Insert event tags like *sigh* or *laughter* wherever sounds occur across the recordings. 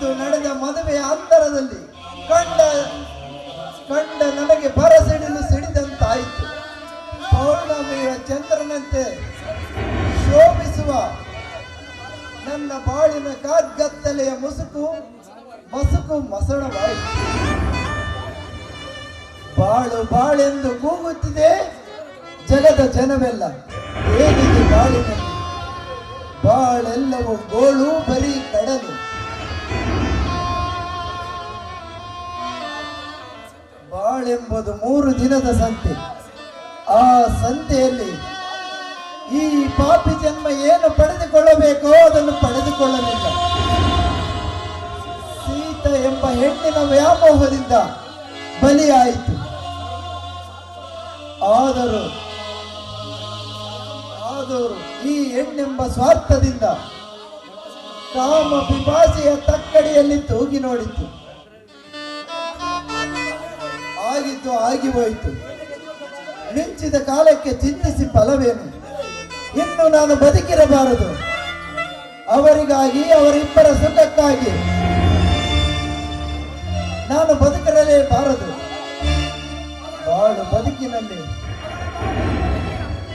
ಇಂದು ನಡೆದ ಮದುವೆಯ ಅಂತರದಲ್ಲಿ ಕಂಡ ಕಂಡ ನನಗೆ ಬರಸಿಡಿಲು ಸಿಡಿದಂತಾಯಿತು. ಪೌರ್ಣಮಿಯ ಚಂದ್ರನಂತೆ ಶೋಭಿಸುವ ನನ್ನ ಬಾಳಿನ ಕಾರ್ಗತ್ತಲೆಯ ಮುಸುಕು, ಮಸುಕು ಮಸಣವಾಯಿತು ಬಾಳು ಬಾಳೆಂದು ಕೂಗುತ್ತಿದೆ, ಜಗದ ಜನವೆಲ್ಲ ಹೇಗಿದೆ ಬಾಳಿನಲ್ಲಿ? ಬಾಳೆಲ್ಲವೂ ಗೋಳು, ಬರೀ ಕಡಲು. ಬಾಳೆಂಬುದು ಮೂರು ದಿನದ ಸಂತೆ. ಆ ಸಂತೆಯಲ್ಲಿ ಈ ಪಾಪಿ ಜನ್ಮ ಏನು ಪಡೆದುಕೊಳ್ಳಬೇಕೋ ಅದನ್ನು ಪಡೆದುಕೊಳ್ಳಲಿಲ್ಲ. ಸೀತ ಎಂಬ ಹೆಣ್ಣಿನ ವ್ಯಾಮೋಹದಿಂದ ಬಲಿಯಾಯಿತು. ಆದರೂ ಆದರೂ ಈ ಹೆಣ್ಣೆಂಬ ಸ್ವಾರ್ಥದಿಂದ ಕಾಮ ಪಿಪಾಸಿಯ ತಕ್ಕಡಿಯಲ್ಲಿ ತೂಗಿ ನೋಡಿತು. ಆಗಿದ್ದು ಆಗಿ ಹೋಯಿತು. ಮಿಂಚಿದ ಕಾಲಕ್ಕೆ ಚಿಂತಿಸಿ ಫಲವೇನು? ಇನ್ನು ನಾನು ಬದುಕಿರಬಾರದು. ಅವರಿಗಾಗಿ, ಅವರಿಬ್ಬರ ಸುಖಕ್ಕಾಗಿ ನಾನು ಬದುಕಿರಲೇಬಾರದು. ಬಾಳು ಬದುಕಿನಲ್ಲಿ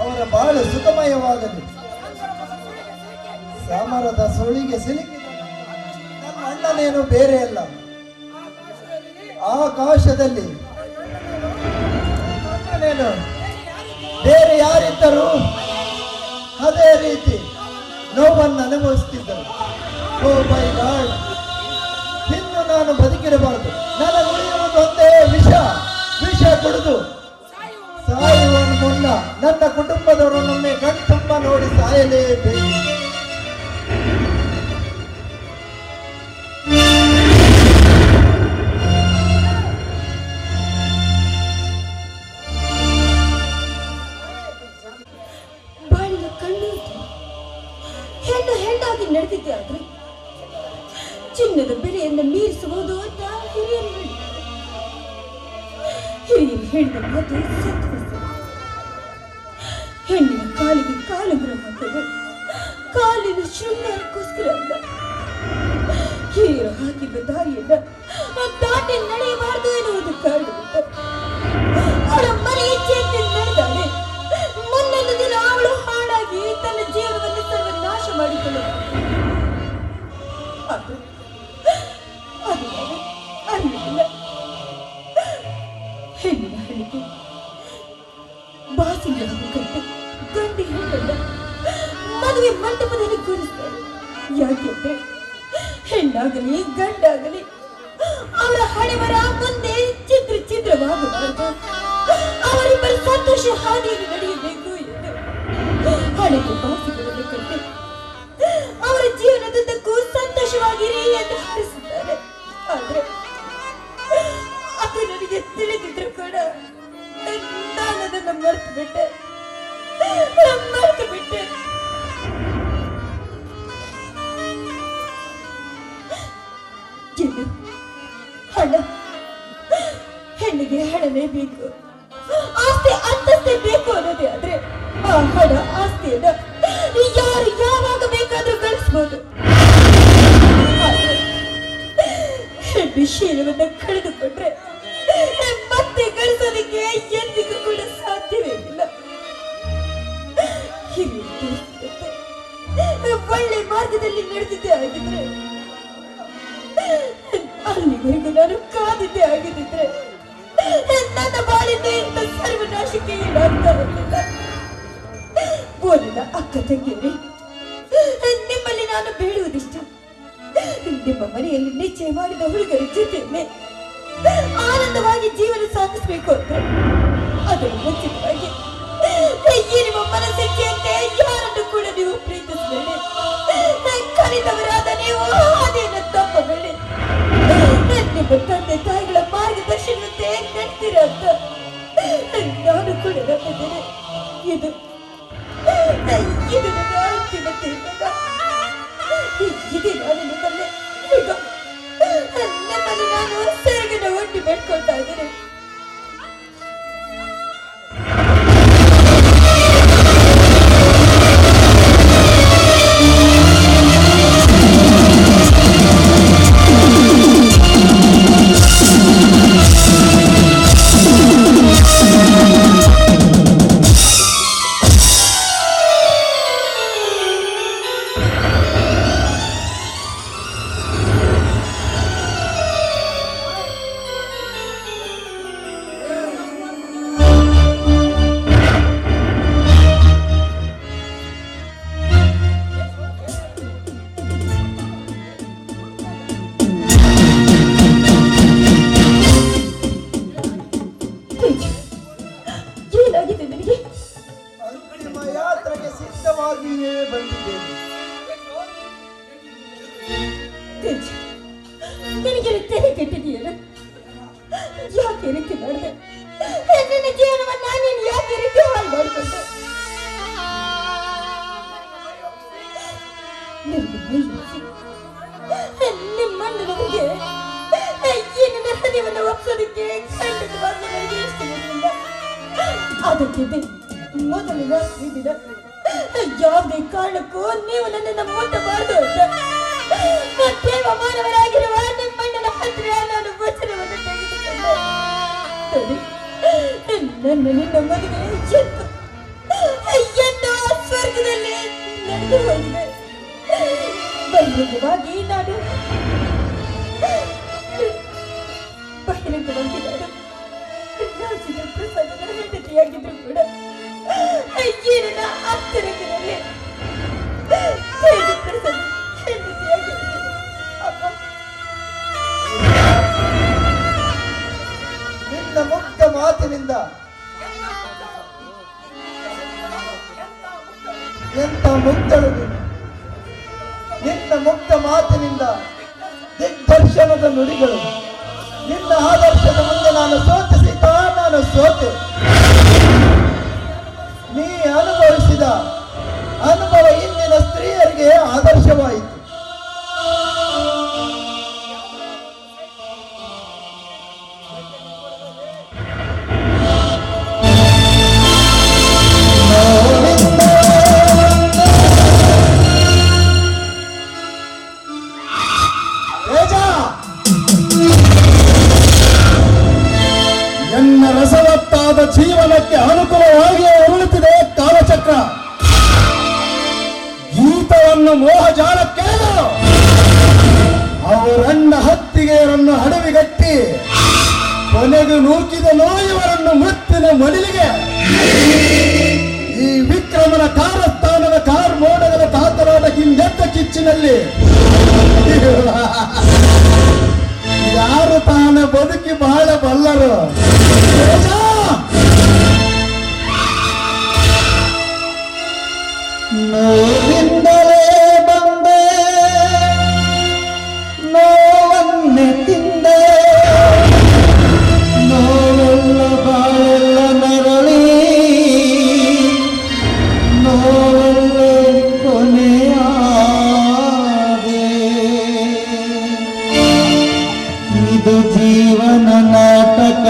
ಅವರ ಬಾಳು ಸುಖಮಯವಾಗಲಿ. ಸಾಮರದ ಸುಳಿಗೆ ಸಿಲುಕಿ. ನನ್ನ ಅಣ್ಣನೇನು ಬೇರೆ ಅಲ್ಲ. ಆಕಾಶದಲ್ಲಿ ಅಣ್ಣನೇನು ಬೇರೆ ಯಾರಿದ್ದರು ಅದೇ ರೀತಿ ನೋವನ್ನು ಅನುಭವಿಸ್ತಿದ್ದರು ಓ ಬೈ ಗಾಡ್. ಇನ್ನು ನಾನು ಬದುಕಿರಬಾರದು. ನನ್ನ ಉಳಿಯುವುದು ಒಂದೇ ವಿಷ ವಿಷ ಕುಡಿದು ಸಾಯುವ ಮುನ್ನ ನನ್ನ ಕುಟುಂಬದವರು ನಮ್ಮೆ ಕಣ್ತುಂಬ ನೋಡಿ ಸಾಯಲೇಬೇಕು. ಆದ್ರೆ ಚಿನ್ನದ ಬೆಲೆಯನ್ನು ಮೀರಿಸಬಹುದು ಅಂತ ಹಿರಿಯರು ಹಿರಿಯರು ಹೇಳಿದ ಮಾತು ಹೆಣ್ಣಿನ ಕಾಲಿಗೆ ಕಾಲುಗ್ರ ಕಾಲಿನ ಶೃಂಗಾರಕ್ಕೋಸ್ಕರ ಅಲ್ಲ. ಹಿರಿಯರು ಹಾಕಿದ ದಾರಿಯನ್ನ ದಾಟಿ ನಡೆಯಬಾರದು ಎನ್ನುವುದು ಕಾರಣವಿದ್ದ ಅವಳ ಮನೆ ಇಚ್ಛೆಯಂತೆ ನಡೆದಾಳೆ ತನ್ನ ಜೀವನವನ್ನು ಸರ್ವನಾಶ ಅದು ಅದು ಅರಿವಿಲ್ಲ ಹೆಣ್ಣಿನ ಹೆಣ್ಣಾಗಲಿ, ಗಂಡಾಗಲಿ ಅವರ ಹಣೆಬರ ಮುಂದೆ ಚಿತ್ರ ಚಿತ್ರವಾಗಬಾರದು ಅವರಿಬ್ಬರ ಸಂತೋಷ ಹಾದಿಯಲ್ಲಿ ನಡೆಯಬೇಕು ಎಂದು ಹಣೆಗೆ ಬಾಸಿಗಳನ್ನು ಸಂತೋಷವಾಗಿರಿ ಎಂದು ಹಾರಿಸುತ್ತಾರೆ ಆದ್ರೆ ಅದು ನನಗೆ ತಿಳಿದಿದ್ರು ಕೂಡ ನಾನು ಅದನ್ನು ಮರೆತು ಬಿಟ್ಟೆ. ಒಳ್ಳೆ ಮಾರ್ಗದಲ್ಲಿ ನಡೆದಿದ್ದೆ ಆಗಿದ್ರೆ ಅಲ್ಲಿವರೆಗೂ ನಾನು ಕಾದಿದ್ದೆ ಆಗಿದ್ದಿದ್ರೆ ನನ್ನ ಬಾಳಿಂದ ಇಂಥ ಸರ್ವನಾಶಕ್ಕೆ ಏನಾಗ್ತಾ ಅಕ್ಕ ತಂಗಿಯರೇ, ನಿಮ್ಮಲ್ಲಿ ನಾನು ಬೇಡುವುದಿಷ್ಟ ನಿಮ್ಮ ಮನೆಯಲ್ಲಿ ನಿಶ್ಚಯ ಮಾಡಿದ ಹುಡುಗರ ಜೊತೆಯಲ್ಲಿ ಆನಂದವಾಗಿ ಜೀವನ ಸಾಗಿಸ್ಬೇಕು ಅಂತ ಅದರ ಮುಂಚಿತವಾಗಿ ಈ ನಿಮ್ಮ ಮನಸ್ಸಿಚ್ಛೆಯಂತೆ ಯಾರನ್ನು ಕೂಡ ನೀವು ಪ್ರೀತಿಸಬೇಡಿ. ಕಲಿತವರಾದ ನೀವು ಹಾದಿಯನ್ನು ತಪ್ಪಬೇಡಿ. ನಿಮ್ಮ ತಂದೆ ತಾಯಿಗಳ ಮಾರ್ಗದರ್ಶನತೆ ನಡೆತೀರ ಅಂತ ನಾನು ಕೂಡ ನಂಬಿದ್ದೇನೆ. ಇದು आवाज़ीअ Genç. Beni gelip deli dedi diyelim. Ya gereki nerede? Evlenme diyorum anneannen ya gereki hallerde. Nerede bayılmasın? Annem mandalım diye. Yenine hadi bana vapsadık diye. Sen de duvarlara geçtim önümde. Adakede. Modalı rastlı bir de. ಯಾವುದೇ ಕಾರಣಕ್ಕೂ ನೀವು ನನ್ನನ್ನು ಮುಟ್ಟಬಾರದು. ಮಾನವರಾಗಿರುವ ನಿಮ್ಮಣ್ಣನ ಹತ್ತಿರ ನಾನು ವಚನವನ್ನು ನನ್ನ ನಿನ್ನ ಮದುವೆ ಎಂದು ಎಂದು ಸ್ವರ್ಗದಲ್ಲಿ ನಡೆದು ಹೋಗಿದೆ. ಬಹಿರಂಗವಾಗಿ ನಾನು ಬಹಿರಂಗವಾಗಿ ನಾನು ಪ್ರಸಾದನ ಹೆಂಡತಿಯಾಗಿದ್ರು ಕೂಡ ನಿನ್ನ ಮುಕ್ತ ಮಾತಿನಿಂದ ಎಂತ ಮುಕ್ತಳು ನಿನ್ನ ಮುಕ್ತ ಮಾತಿನಿಂದ ದಿಗ್ದರ್ಶನದ ನುಡಿಗಳು ನಿನ್ನ ಆದರ್ಶದ ಮುಂದೆ ನಾನು ಸೋತಿಸಿ ಸೀತಾ ನಾನು ಸೋತೆ ನೀ ಅನುಭವಿಸಿದ ಅನುಭವ ಇಂದಿನ ಸ್ತ್ರೀಯರಿಗೆ ಆದರ್ಶವಾಯಿತು. ಕಾರಸ್ಥಾನದ ಕಾರ್ ಮೋಡಗಳ ತಾತರಾದ ಹಿಂದೆದ್ದ ಕಿಚ್ಚಿನಲ್ಲಿ. *laughs* ಯಾರು ತಾನ ಬದುಕಿ ಬಹಳ ಬಲ್ಲರು ತೇಜ! ಇದು ಜೀವನ ನಾಟಕ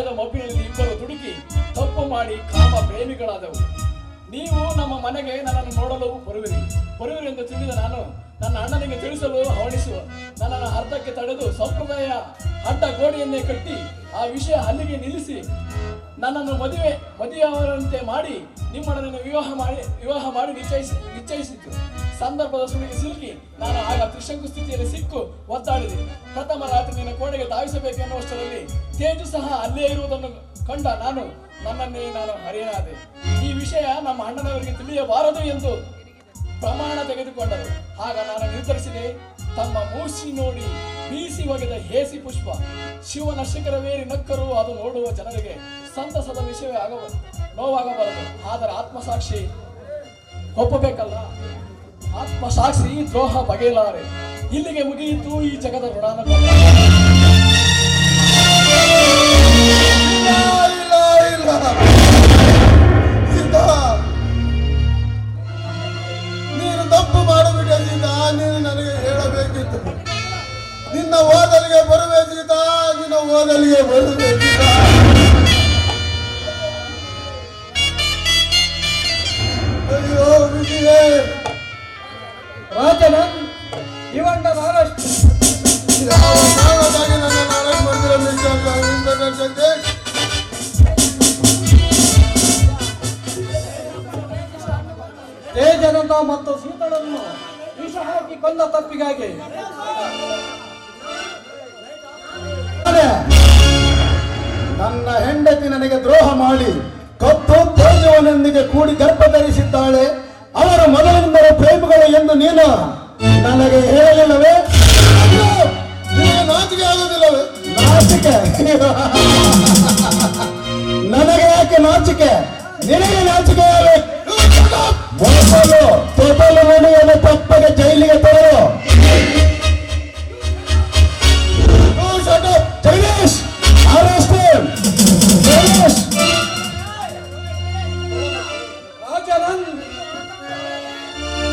ಪ್ರಾಯದ ಮಬ್ಬಿನಲ್ಲಿ ಇಬ್ಬರು ದುಡುಕಿ ತಪ್ಪು ಮಾಡಿ ಕಾಮ ಪ್ರೇಮಿಗಳಾದವು. ನೀವು ನಮ್ಮ ಮನೆಗೆ ನನ್ನನ್ನು ನೋಡಲು ಬರುವಿರಿ. ಬರುವಿರಿ ಎಂದು ತಿಳಿದ ನಾನು ನನ್ನ ಅಣ್ಣನಿಗೆ ತಿಳಿಸಲು ಹವಣಿಸುವ. ನನ್ನನ್ನು ಅರ್ಧಕ್ಕೆ ತಡೆದು ಸಂಪ್ರದಾಯ ಅಡ್ಡ ಗೋಡೆಯನ್ನೇ ಕಟ್ಟಿ ಆ ವಿಷಯ ಅಲ್ಲಿಗೆ ನಿಲ್ಲಿಸಿ ನನ್ನನ್ನು ಮದುವೆ ಮದುವೆಯವರಂತೆ ಮಾಡಿ ನಿಮ್ಮೊಡನೆ ವಿವಾಹ ಮಾಡಿ ವಿವಾಹ ಮಾಡಿ ನಿಶ್ಚಯಿಸಿ, ನಿಶ್ಚಯಿಸಿತು. ಸಂದರ್ಭದ ಸುಳಿಗೆ ಸಿಲುಕಿ, ನಾನು ಆಗ ತ್ರಿಶಂಕು ಸ್ಥಿತಿಯಲ್ಲಿ ಸಿಕ್ಕು, ಒದ್ದಾಡಿದೆ. ಪ್ರಥಮ ರಾತ್ರಿ ನಿನ್ನ ಕೋಣೆಗೆ ಧಾವಿಸಬೇಕು ಎನ್ನುವಷ್ಟರಲ್ಲಿ ತೇಜು ಸಹ ಅಲ್ಲೇ ಇರುವುದನ್ನು ಕಂಡ ನಾನು, ನನ್ನನ್ನೇ ನಾನು ಹರಿಯನಾದೆ ಈ ವಿಷಯ ನಮ್ಮ ಅಣ್ಣನವರಿಗೆ ತಿಳಿಯಬಾರದು ಎಂದು ಪ್ರಮಾಣ ತೆಗೆದುಕೊಂಡರು. ಆಗ ನಾನು ನಿರ್ಧರಿಸಿದೆ, ತಮ್ಮ ಮೂಸಿ ನೋಡಿ ಬೀಸಿ ಒಗೆದ ಹೇಸಿ ಪುಷ್ಪ. ಶಿವನ ಶಿಖರವೇರಿ ನಕ್ಕರು ಅದು ನೋಡುವ ಜನರಿಗೆ ಸಂತಸದ ವಿಷಯವೇ ಆಗಬಹುದು ನೋವಾಗಬಾರದು. ಆದರೆ ಆತ್ಮಸಾಕ್ಷಿ ಒಪ್ಪಬೇಕಲ್ಲ? ಆತ್ಮಸಾಕ್ಷಿ ದ್ರೋಹ ಬಗೆಯಲಾರೆ. ಇಲ್ಲಿಗೆ ಮುಗಿಯಿತು ಈ ಜಗದ ಋಣಾನ ನೀನು ತಪ್ಪು ಮಾಡಿಬಿಟ್ಟೆ ಸೀತಾ, ನೀನು ನನಗೆ ಹೇಳಬೇಕಿತ್ತು. ನಿನ್ನ ಓದಲಿಗೆ ಬರುವೆ ನಿನ್ನ ಓದಲಿಗೆ ಬರುವೆ ಸೀತಾ. ಕೊಂದ ತಪ್ಪಿಗಾಗಿ. ನನ್ನ ಹೆಂಡತಿ ನನಗೆ ದ್ರೋಹ ಮಾಡಿ ಕತ್ತು ತೇಜವನೊಂದಿಗೆ ಕೂಡಿ ಗರ್ಭ ಧರಿಸಿದ್ದಾಳೆ. ಅವರ ಮೊದಲಿಂದರ ಪ್ರೇಮಗಳು ಎಂದು ನೀನು ನನಗೆ ಹೇಳಲಿಲ್ಲವೇ? ನಾಚಿಕೆ ಆಗೋದಿಲ್ಲವೇ? ನಾಚಿಕೆ. ನನಗೆ ಯಾಕೆ ನಾಚಿಕೆ? ನಿನಗೆ ನಾಚಿಕೆ ಯಾರು? ಮೊದಲು ತೊದಲು ನುಡಿಯನ್ನು ತಪ್ಪಗೆ ಜೈಲಿಗೆ ತರಲು! ಜಗದೀಶ್ him! ಜಗದೀಶ್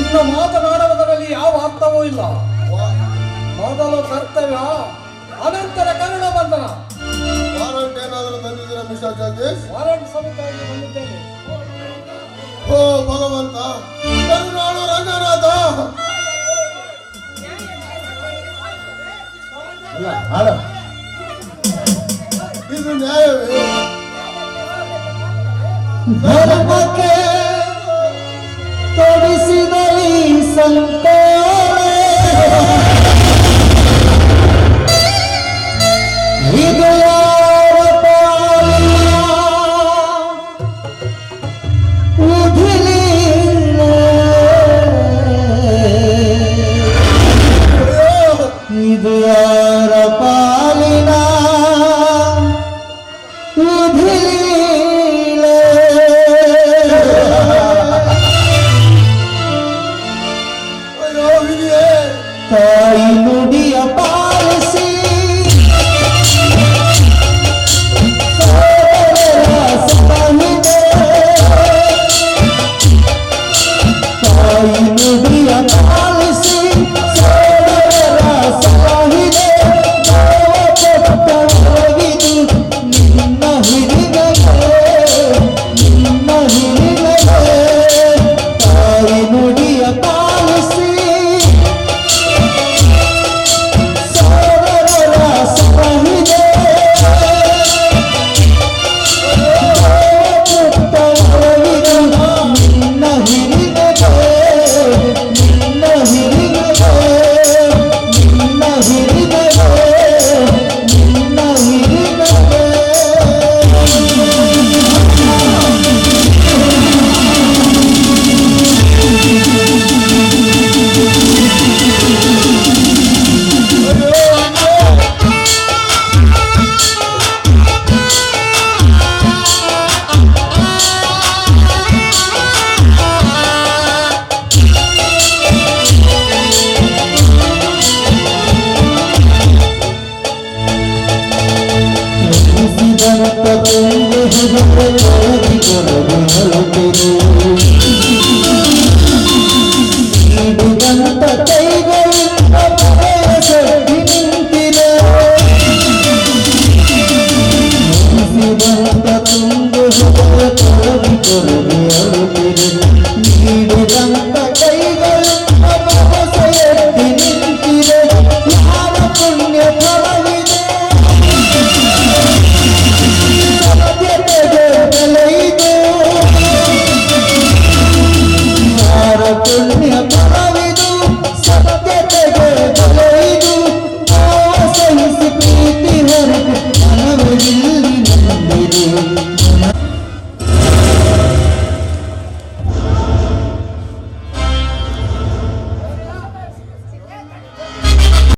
ಇನ್ನು ಮಾತನಾಡುವುದರಲ್ಲಿ ಯಾವ ಅರ್ಥವೂ ಇಲ್ಲ ಮೊದಲು ಕರ್ತವ್ಯ ಅನಂತರ ಕನ್ನಡ ಬಂಧನ ವಾರಂಟ್ ಏನಾದರೂ ತಂದಿದ್ದೀರಾ ಮಿಸ್ಟರ್ ಜಗದೀಶ್ ವಾರಂಟ್ ಸಮಿತಿಯಾಗಿ ಬಂದಿದ್ದೇನೆ ಓ ಭಗವಂತ ಕರುಣಾಳು ರಂಗನಾಥ. ಇದು ನ್ಯಾಯವೇ ಧರ್ಮಕ್ಕೆ ತೊಡಿಸಿದ ಈ